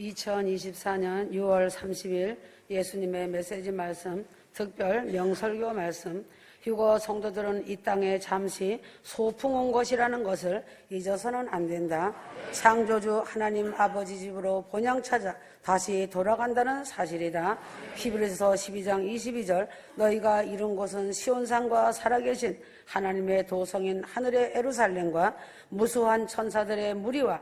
2024년 6월 30일 예수님의 메시지 말씀, 특별 명설교 말씀, 휴거 성도들은 이 땅에 잠시 소풍 온 것이라는 것을 잊어서는 안 된다. 창조주 하나님 아버지 집으로 본향 찾아 다시 돌아간다는 사실이다. 히브리서 12장 22절 너희가 이룬 곳은 시온산과 살아계신 하나님의 도성인 하늘의 에루살렘과 무수한 천사들의 무리와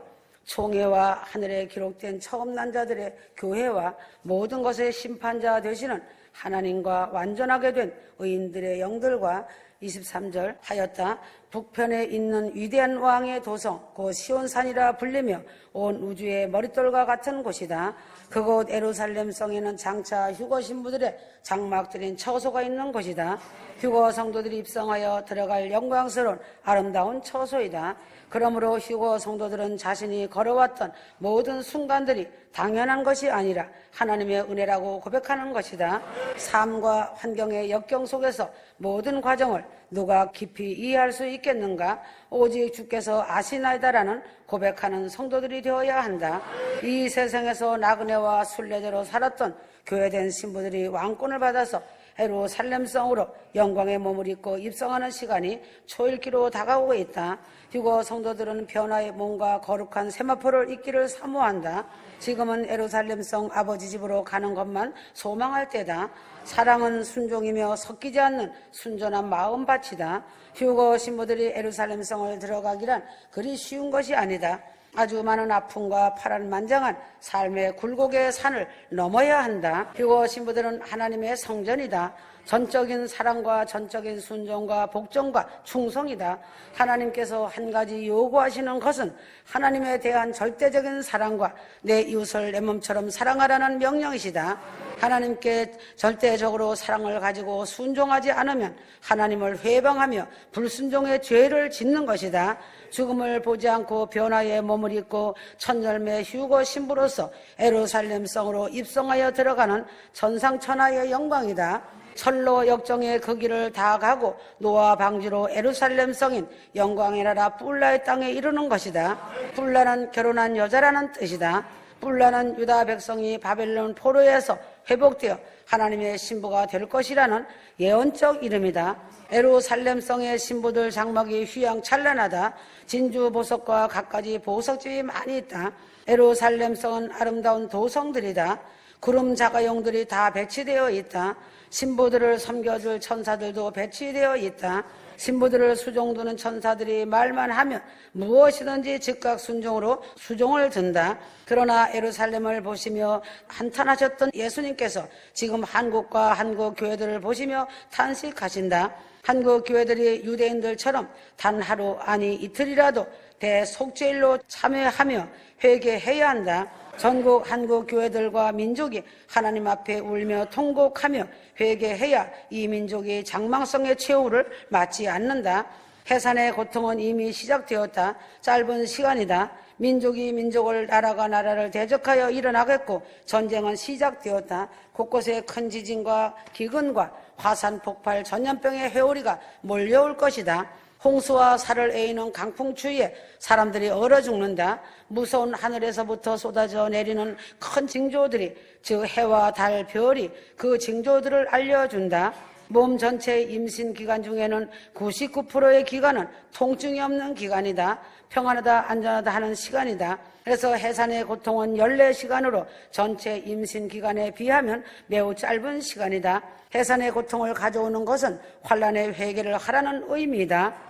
총회와 하늘에 기록된 처음 난 자들의 교회와 모든 것의 심판자 되시는 하나님과 완전하게 된 의인들의 영들과 23절 하였다. 북편에 있는 위대한 왕의 도성, 곧 시온산이라 불리며 온 우주의 머릿돌과 같은 곳이다. 그곳 에루살렘 성에는 장차 휴거 신부들의 장막 들인 처소가 있는 곳이다. 휴거 성도들이 입성하여 들어갈 영광스러운 아름다운 처소이다. 그러므로 휴거 성도들은 자신이 걸어왔던 모든 순간들이 당연한 것이 아니라 하나님의 은혜라고 고백하는 것이다. 삶과 환경의 역경 속에서 모든 과정을 누가 깊이 이해할 수 있겠는가? 오직 주께서 아시나이다라는 고백하는 성도들이 되어야 한다. 이 세상에서 나그네와 순례자로 살았던 교회된 신부들이 왕권을 받아서 에루살렘성으로 영광의 몸을 입고 입성하는 시간이 초일기로 다가오고 있다. 휴거 성도들은 변화의 몸과 거룩한 세마포를 입기를 사모한다. 지금은 에루살렘성 아버지 집으로 가는 것만 소망할 때다. 사랑은 순종이며 섞이지 않는 순전한 마음밭이다. 휴거 신부들이 에루살렘성을 들어가기란 그리 쉬운 것이 아니다. 아주 많은 아픔과 파란만장한 삶의 굴곡의 산을 넘어야 한다. 휴거 신부들은 하나님의 성전이다. 전적인 사랑과 전적인 순종과 복종과 충성이다. 하나님께서 한 가지 요구하시는 것은 하나님에 대한 절대적인 사랑과 내 이웃을 내 몸처럼 사랑하라는 명령이시다. 하나님께 절대적으로 사랑을 가지고 순종하지 않으면 하나님을 회방하며 불순종의 죄를 짓는 것이다. 죽음을 보지 않고 변화의 몸을 입고 천열매 휴거 신부로서 에루살렘 성으로 입성하여 들어가는 전상천하의 영광이다. 철로 역정의 그 길을 다 가고 노아 방지로 에루살렘 성인 영광의 나라 뿔라의 땅에 이르는 것이다. 뿔라는 결혼한 여자라는 뜻이다. 뿔라는 유다 백성이 바벨론 포로에서 회복되어 하나님의 신부가 될 것이라는 예언적 이름이다. 에루살렘성의 신부들 장막이 휘황찬란하다. 진주 보석과 갖가지 보석집이 많이 있다. 에루살렘성은 아름다운 도성들이다. 구름 자가용들이 다 배치되어 있다. 신부들을 섬겨줄 천사들도 배치되어 있다. 신부들을 수종두는 천사들이 말만 하면 무엇이든지 즉각 순종으로 수종을 든다. 그러나 에루살렘을 보시며 한탄하셨던 예수님께서 지금 한국과 한국 교회들을 보시며 탄식하신다. 한국 교회들이 유대인들처럼 단 하루 아니 이틀이라도 대속죄일로 참여하며 회개해야 한다. 전국 한국 교회들과 민족이 하나님 앞에 울며 통곡하며 회개해야 이 민족이 장망성의 최후를 맞지 않는다. 해산의 고통은 이미 시작되었다. 짧은 시간이다. 민족이 민족을 나라가 나라를 대적하여 일어나겠고 전쟁은 시작되었다. 곳곳에 큰 지진과 기근과 화산 폭발, 전염병의 회오리가 몰려올 것이다. 홍수와 살을 에이는 강풍 추위에 사람들이 얼어 죽는다. 무서운 하늘에서부터 쏟아져 내리는 큰 징조들이 즉 해와 달, 별이 그 징조들을 알려준다. 몸 전체 임신 기간 중에는 99%의 기간은 통증이 없는 기간이다. 평안하다, 안전하다 하는 시간이다. 그래서 해산의 고통은 14시간으로 전체 임신 기간에 비하면 매우 짧은 시간이다. 해산의 고통을 가져오는 것은 환란의 회개를 하라는 의미이다.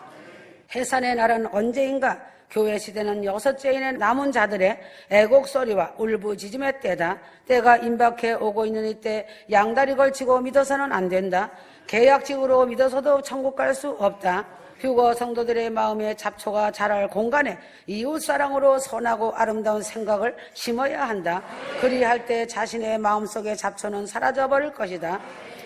해산의 날은 언제인가? 교회 시대는 여섯째인의 남은 자들의 애곡 소리와 울부짖음의 때다. 때가 임박해 오고 있는 이때 양다리 걸치고 믿어서는 안 된다. 계약직으로 믿어서도 천국 갈 수 없다. 휴거 성도들의 마음에 잡초가 자랄 공간에 이웃사랑으로 선하고 아름다운 생각을 심어야 한다. 그리할 때 자신의 마음속의 잡초는 사라져버릴 것이다.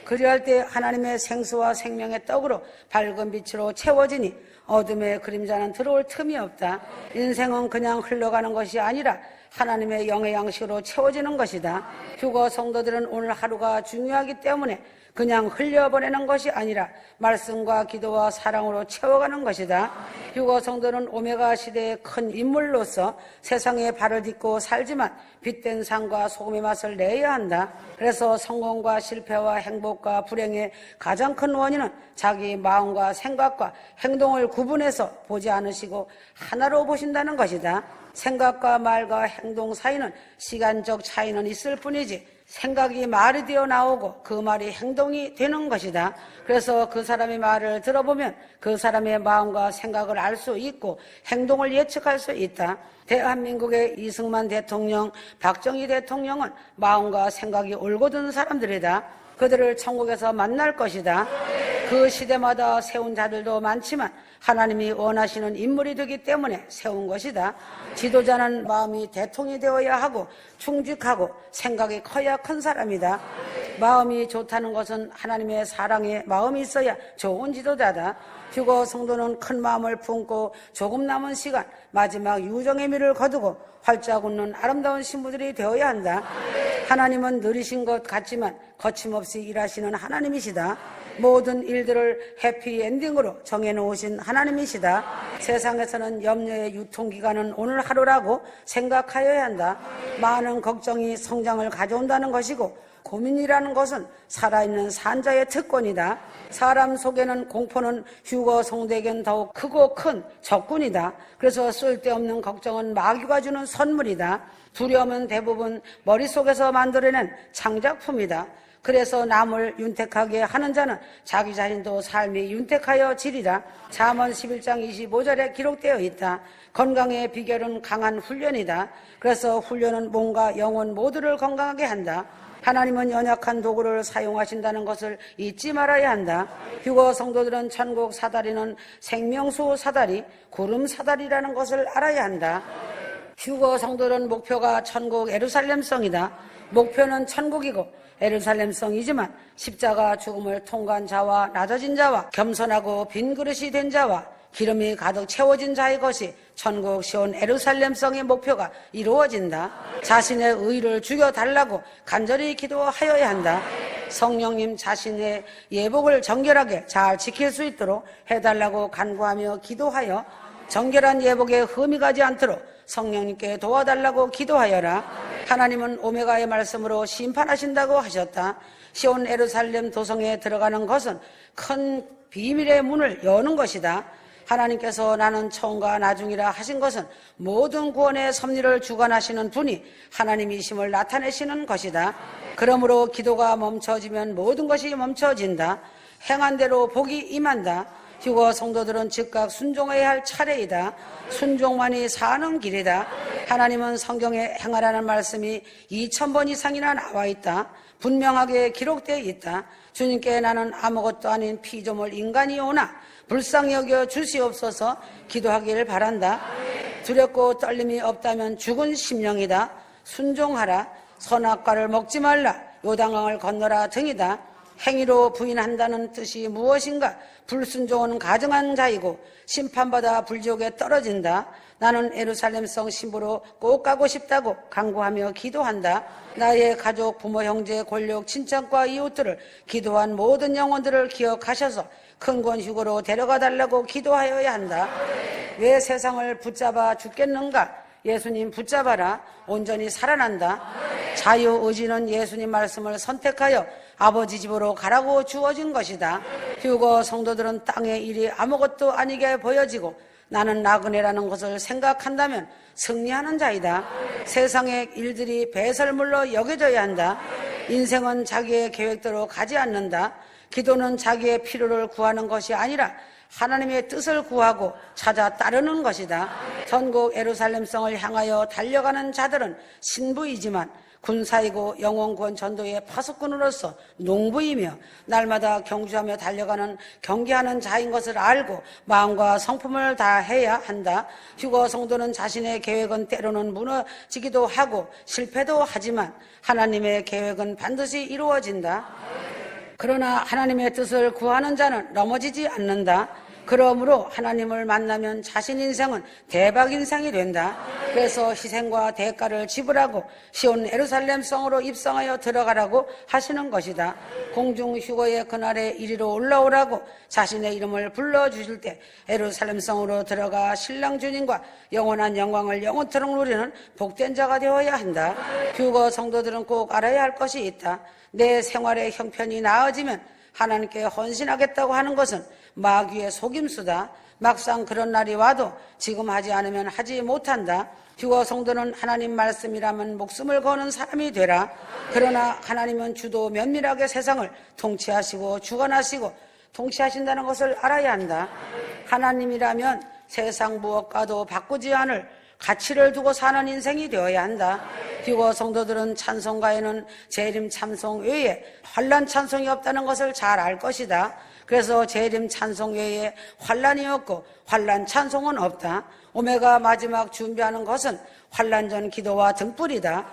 그리할 때 하나님의 생수와 생명의 떡으로 밝은 빛으로 채워지니 어둠의 그림자는 들어올 틈이 없다. 인생은 그냥 흘러가는 것이 아니라 하나님의 영의 양식으로 채워지는 것이다. 휴거 성도들은 오늘 하루가 중요하기 때문에 그냥 흘려보내는 것이 아니라 말씀과 기도와 사랑으로 채워가는 것이다. 휴거 성도는 오메가 시대의 큰 인물로서 세상에 발을 딛고 살지만 빛된 상과 소금의 맛을 내야 한다. 그래서 성공과 실패와 행복과 불행의 가장 큰 원인은 자기 마음과 생각과 행동을 구분해서 보지 않으시고 하나로 보신다는 것이다. 생각과 말과 행동 사이는 시간적 차이는 있을 뿐이지 생각이 말이 되어 나오고 그 말이 행동이 되는 것이다. 그래서 그 사람의 말을 들어보면 그 사람의 마음과 생각을 알 수 있고 행동을 예측할 수 있다. 대한민국의 이승만 대통령, 박정희 대통령은 마음과 생각이 올곧은 사람들이다. 그들을 천국에서 만날 것이다. 그 시대마다 세운 자들도 많지만 하나님이 원하시는 인물이 되기 때문에 세운 것이다. 지도자는 마음이 대통이 되어야 하고 충직하고 생각이 커야 큰 사람이다. 마음이 좋다는 것은 하나님의 사랑에 마음이 있어야 좋은 지도자다. 휴거 성도는 큰 마음을 품고 조금 남은 시간 마지막 유정의 미를 거두고 활짝 웃는 아름다운 신부들이 되어야 한다. 하나님은 느리신 것 같지만 거침없이 일하시는 하나님이시다. 모든 일들을 해피엔딩으로 정해놓으신 하나님이시다. 세상에서는 염려의 유통기간은 오늘 하루라고 생각하여야 한다. 많은 걱정이 성장을 가져온다는 것이고 고민이라는 것은 살아있는 산자의 특권이다. 사람 속에는 공포는 휴거 성대에겐 더욱 크고 큰 적군이다. 그래서 쓸데없는 걱정은 마귀가 주는 선물이다. 두려움은 대부분 머릿속에서 만들어낸 창작품이다. 그래서 남을 윤택하게 하는 자는 자기 자신도 삶이 윤택하여 지리라. 잠언 11장 25절에 기록되어 있다. 건강의 비결은 강한 훈련이다. 그래서 훈련은 몸과 영혼 모두를 건강하게 한다. 하나님은 연약한 도구를 사용하신다는 것을 잊지 말아야 한다. 휴거 성도들은 천국 사다리는 생명수 사다리, 구름 사다리라는 것을 알아야 한다. 휴거 성도는 목표가 천국 에루살렘성이다. 목표는 천국이고 에루살렘성이지만 십자가 죽음을 통과한 자와 낮아진 자와 겸손하고 빈 그릇이 된 자와 기름이 가득 채워진 자의 것이 천국 시온 에루살렘성의 목표가 이루어진다. 자신의 의를 죽여달라고 간절히 기도하여야 한다. 성령님 자신의 예복을 정결하게 잘 지킬 수 있도록 해달라고 간구하며 기도하여 정결한 예복에 흠이 가지 않도록 성령님께 도와달라고 기도하여라. 하나님은 오메가의 말씀으로 심판하신다고 하셨다. 시온 에루살렘 도성에 들어가는 것은 큰 비밀의 문을 여는 것이다. 하나님께서 나는 처음과 나중이라 하신 것은 모든 구원의 섭리를 주관하시는 분이 하나님이심을 나타내시는 것이다. 그러므로 기도가 멈춰지면 모든 것이 멈춰진다. 행한 대로 복이 임한다. 휴거 성도들은 즉각 순종해야 할 차례이다. 순종만이 사는 길이다. 하나님은 성경에 행하라는 말씀이 2천번 이상이나 나와 있다. 분명하게 기록되어 있다. 주님께 나는 아무것도 아닌 피조물 인간이 오나 불쌍히 여겨 주시옵소서 기도하기를 바란다. 두렵고 떨림이 없다면 죽은 심령이다. 순종하라. 선악과를 먹지 말라. 요당강을 건너라 등이다. 행위로 부인한다는 뜻이 무엇인가? 불순종은 가증한 자이고 심판받아 불지옥에 떨어진다. 나는 에루살렘성 신부로 꼭 가고 싶다고 강구하며 기도한다. 나의 가족, 부모, 형제, 권력, 친척과 이웃들을 기도한 모든 영혼들을 기억하셔서 큰 권 휴거로 데려가 달라고 기도하여야 한다. 왜 세상을 붙잡아 죽겠는가? 예수님 붙잡아라. 온전히 살아난다. 자유의지는 예수님 말씀을 선택하여 아버지 집으로 가라고 주어진 것이다. 휴거 성도들은 땅의 일이 아무것도 아니게 보여지고 나는 나그네라는 것을 생각한다면 승리하는 자이다. 세상의 일들이 배설물로 여겨져야 한다. 인생은 자기의 계획대로 가지 않는다. 기도는 자기의 필요를 구하는 것이 아니라 하나님의 뜻을 구하고 찾아 따르는 것이다. 전국 에루살렘성을 향하여 달려가는 자들은 신부이지만 군사이고 영원권 전도의 파수꾼으로서 농부이며 날마다 경주하며 달려가는 경계하는 자인 것을 알고 마음과 성품을 다해야 한다. 휴거 성도는 자신의 계획은 때로는 무너지기도 하고 실패도 하지만 하나님의 계획은 반드시 이루어진다. 그러나 하나님의 뜻을 구하는 자는 넘어지지 않는다. 그러므로 하나님을 만나면 자신 인생은 대박 인생이 된다. 그래서 희생과 대가를 지불하고 시온 에루살렘 성으로 입성하여 들어가라고 하시는 것이다. 공중 휴거의 그날에 이리로 올라오라고 자신의 이름을 불러 주실 때 에루살렘 성으로 들어가 신랑 주님과 영원한 영광을 영원토록 누리는 복된 자가 되어야 한다. 휴거 성도들은 꼭 알아야 할 것이 있다. 내 생활의 형편이 나아지면 하나님께 헌신하겠다고 하는 것은 마귀의 속임수다. 막상 그런 날이 와도 지금 하지 않으면 하지 못한다. 휴거 성도는 하나님 말씀이라면 목숨을 거는 사람이 되라. 그러나 하나님은 주도 면밀하게 세상을 통치하시고 주관하시고 통치하신다는 것을 알아야 한다. 하나님이라면 세상 무엇과도 바꾸지 않을 가치를 두고 사는 인생이 되어야 한다. 휴거 성도들은 찬송가에는 재림 찬송 외에 환란 찬송이 없다는 것을 잘 알 것이다. 그래서 재림 찬송 외에 환란이 없고 환란 찬송은 없다. 오메가 마지막 준비하는 것은 환란 전 기도와 등불이다.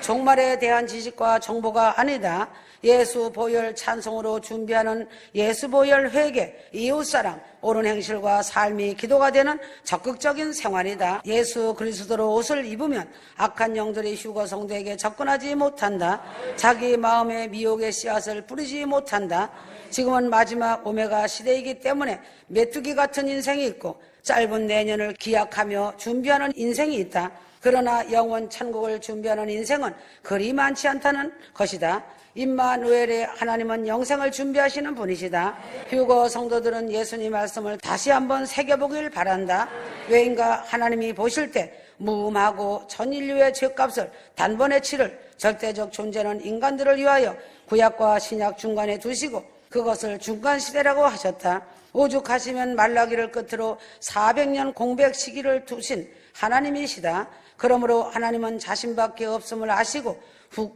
종말에 대한 지식과 정보가 아니다. 예수 보혈 찬송으로 준비하는 예수 보혈 회개, 이웃사랑, 옳은 행실과 삶이 기도가 되는 적극적인 생활이다. 예수 그리스도로 옷을 입으면 악한 영들이 휴거 성도에게 접근하지 못한다. 자기 마음에 미혹의 씨앗을 뿌리지 못한다. 지금은 마지막 오메가 시대이기 때문에 메뚜기 같은 인생이 있고 짧은 내년을 기약하며 준비하는 인생이 있다. 그러나 영원 천국을 준비하는 인생은 그리 많지 않다는 것이다. 임마누엘의 하나님은 영생을 준비하시는 분이시다. 휴거 성도들은 예수님 말씀을 다시 한번 새겨보길 바란다. 왜인가 하나님이 보실 때 무음하고 전 인류의 죄값을 단번에 치를 절대적 존재는 인간들을 위하여 구약과 신약 중간에 두시고 그것을 중간 시대라고 하셨다. 오죽하시면 말라기를 끝으로 400년 공백 시기를 두신 하나님이시다. 그러므로 하나님은 자신밖에 없음을 아시고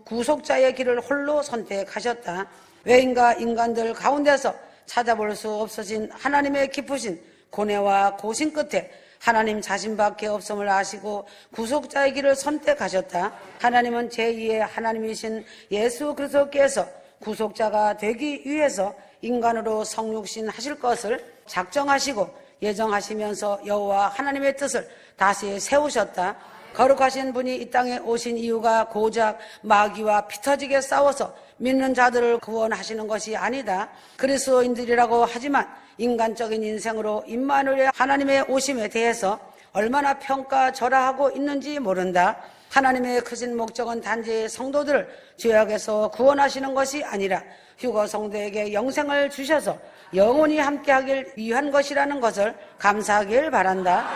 구속자의 길을 홀로 선택하셨다. 왜인가 인간들 가운데서 찾아볼 수 없어진 하나님의 깊으신 고뇌와 고심 끝에 하나님 자신밖에 없음을 아시고 구속자의 길을 선택하셨다. 하나님은 제2의 하나님이신 예수 그리스도께서 구속자가 되기 위해서 인간으로 성육신 하실 것을 작정하시고 예정하시면서 여호와 하나님의 뜻을 다시 세우셨다. 거룩하신 분이 이 땅에 오신 이유가 고작 마귀와 피터지게 싸워서 믿는 자들을 구원하시는 것이 아니다. 그리스도인들이라고 하지만 인간적인 인생으로 임마누엘 하나님의 오심에 대해서 얼마나 평가절하하고 있는지 모른다. 하나님의 크신 목적은 단지 성도들을 죄악에서 구원하시는 것이 아니라 휴거 성도에게 영생을 주셔서 영원히 함께하길 위한 것이라는 것을 감사하길 바란다.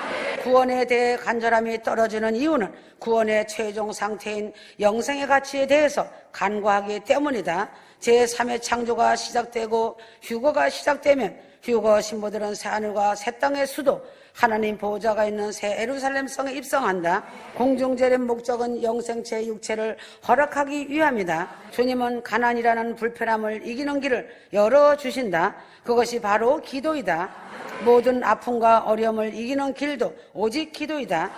구원에 대해 간절함이 떨어지는 이유는 구원의 최종 상태인 영생의 가치에 대해서 간과하기 때문이다. 제3의 창조가 시작되고 휴거가 시작되면 휴거 신부들은 새하늘과 새 땅의 수도 하나님 보호자가 있는 새 에루살렘 성에 입성한다. 공중재림 목적은 영생체 육체를 허락하기 위함이다. 주님은 가난이라는 불편함을 이기는 길을 열어주신다. 그것이 바로 기도이다. 모든 아픔과 어려움을 이기는 길도 오직 기도이다.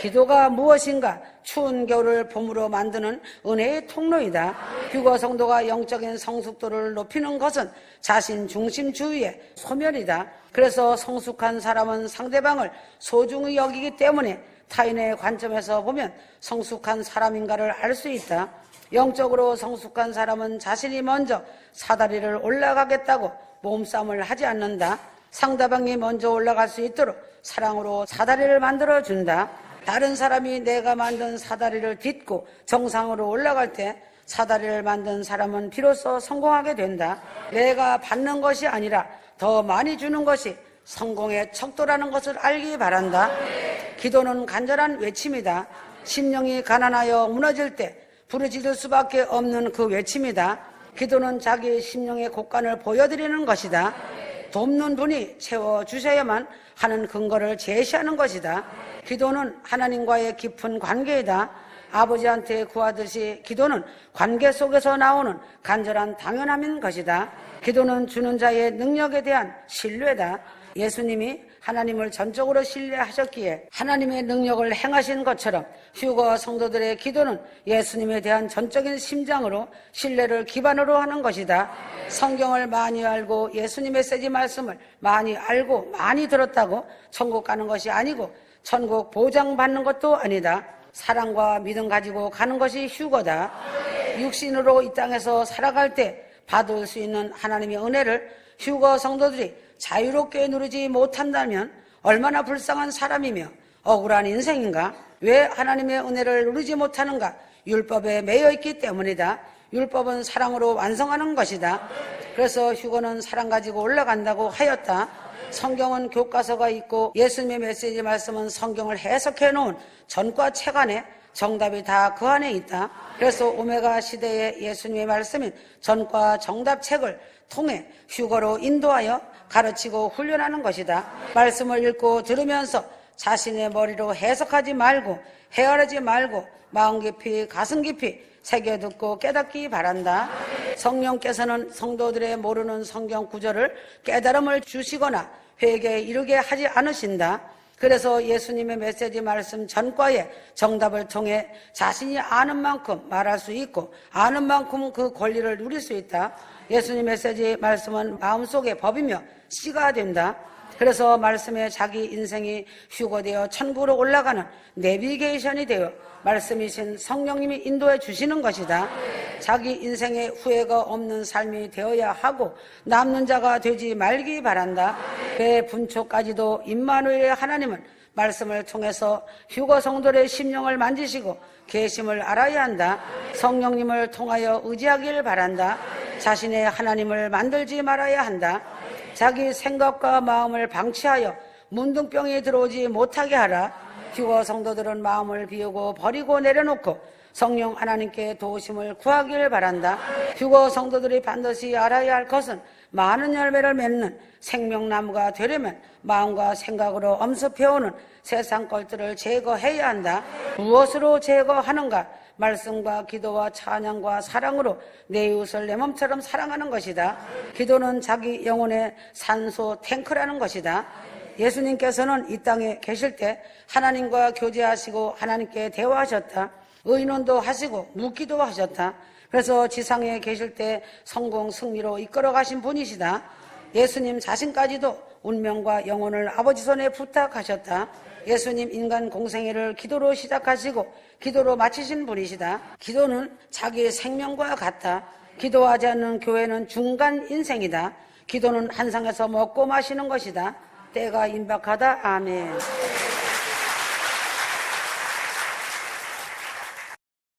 기도가 무엇인가? 추운 겨울을 봄으로 만드는 은혜의 통로이다. 휴거 성도가 영적인 성숙도를 높이는 것은 자신 중심주의의 소멸이다. 그래서 성숙한 사람은 상대방을 소중히 여기기 때문에 타인의 관점에서 보면 성숙한 사람인가를 알 수 있다. 영적으로 성숙한 사람은 자신이 먼저 사다리를 올라가겠다고 몸싸움을 하지 않는다. 상대방이 먼저 올라갈 수 있도록 사랑으로 사다리를 만들어 준다. 다른 사람이 내가 만든 사다리를 딛고 정상으로 올라갈 때 사다리를 만든 사람은 비로소 성공하게 된다. 내가 받는 것이 아니라 더 많이 주는 것이 성공의 척도라는 것을 알기 바란다. 기도는 간절한 외침이다. 심령이 가난하여 무너질 때 부르짖을 수밖에 없는 그 외침이다. 기도는 자기 심령의 곡간을 보여드리는 것이다. 돕는 분이 채워주셔야만 하는 근거를 제시하는 것이다. 기도는 하나님과의 깊은 관계이다. 아버지한테 구하듯이 기도는 관계 속에서 나오는 간절한 당연함인 것이다. 기도는 주는 자의 능력에 대한 신뢰다. 예수님이 하나님을 전적으로 신뢰하셨기에 하나님의 능력을 행하신 것처럼 휴거 성도들의 기도는 예수님에 대한 전적인 심장으로 신뢰를 기반으로 하는 것이다. 성경을 많이 알고 예수님 메시지 말씀을 많이 알고 많이 들었다고 천국 가는 것이 아니고 천국 보장받는 것도 아니다. 사랑과 믿음 가지고 가는 것이 휴거다. 육신으로 이 땅에서 살아갈 때 받을 수 있는 하나님의 은혜를 휴거 성도들이 자유롭게 누리지 못한다면 얼마나 불쌍한 사람이며 억울한 인생인가? 왜 하나님의 은혜를 누리지 못하는가? 율법에 매여 있기 때문이다. 율법은 사랑으로 완성하는 것이다. 그래서 휴거는 사랑 가지고 올라간다고 하였다. 성경은 교과서가 있고 예수님의 메시지 말씀은 성경을 해석해 놓은 전과 책 안에 정답이 다 그 안에 있다. 그래서 오메가 시대의 예수님의 말씀인 전과 정답 책을 통해 휴거로 인도하여 가르치고 훈련하는 것이다. 말씀을 읽고 들으면서 자신의 머리로 해석하지 말고 헤아리지 말고 마음 깊이 가슴 깊이 새겨 듣고 깨닫기 바란다. 성령께서는 성도들의 모르는 성경 구절을 깨달음을 주시거나 회개에 이르게 하지 않으신다. 그래서 예수님의 메시지 말씀 전과에 정답을 통해 자신이 아는 만큼 말할 수 있고 아는 만큼 그 권리를 누릴 수 있다. 예수님 메시지 말씀은 마음속의 법이며 씨가 된다. 그래서 말씀에 자기 인생이 휴거되어 천국으로 올라가는 내비게이션이 되어 말씀이신 성령님이 인도해 주시는 것이다. 자기 인생에 후회가 없는 삶이 되어야 하고 남는 자가 되지 말기 바란다. 배 분초까지도 임마누엘의 하나님은 말씀을 통해서 휴거 성도의 심령을 만지시고 계심을 알아야 한다. 성령님을 통하여 의지하길 바란다. 자신의 하나님을 만들지 말아야 한다. 자기 생각과 마음을 방치하여 문둥병이 들어오지 못하게 하라. 휴거 성도들은 마음을 비우고 버리고 내려놓고 성령 하나님께 도우심을 구하길 바란다. 휴거 성도들이 반드시 알아야 할 것은 많은 열매를 맺는 생명나무가 되려면 마음과 생각으로 엄습해오는 세상 것들을 제거해야 한다. 무엇으로 제거하는가? 말씀과 기도와 찬양과 사랑으로 내 이웃을 내 몸처럼 사랑하는 것이다. 기도는 자기 영혼의 산소 탱크라는 것이다. 예수님께서는 이 땅에 계실 때 하나님과 교제하시고 하나님께 대화하셨다. 의논도 하시고 묻기도 하셨다. 그래서 지상에 계실 때 성공 승리로 이끌어 가신 분이시다. 예수님 자신까지도 운명과 영혼을 아버지 손에 부탁하셨다. 예수님 인간 공생애를 기도로 시작하시고 기도로 마치신 분이시다. 기도는 자기의 생명과 같다. 기도하지 않는 교회는 중간 인생이다. 기도는 한상에서 먹고 마시는 것이다. 때가 임박하다. 아멘.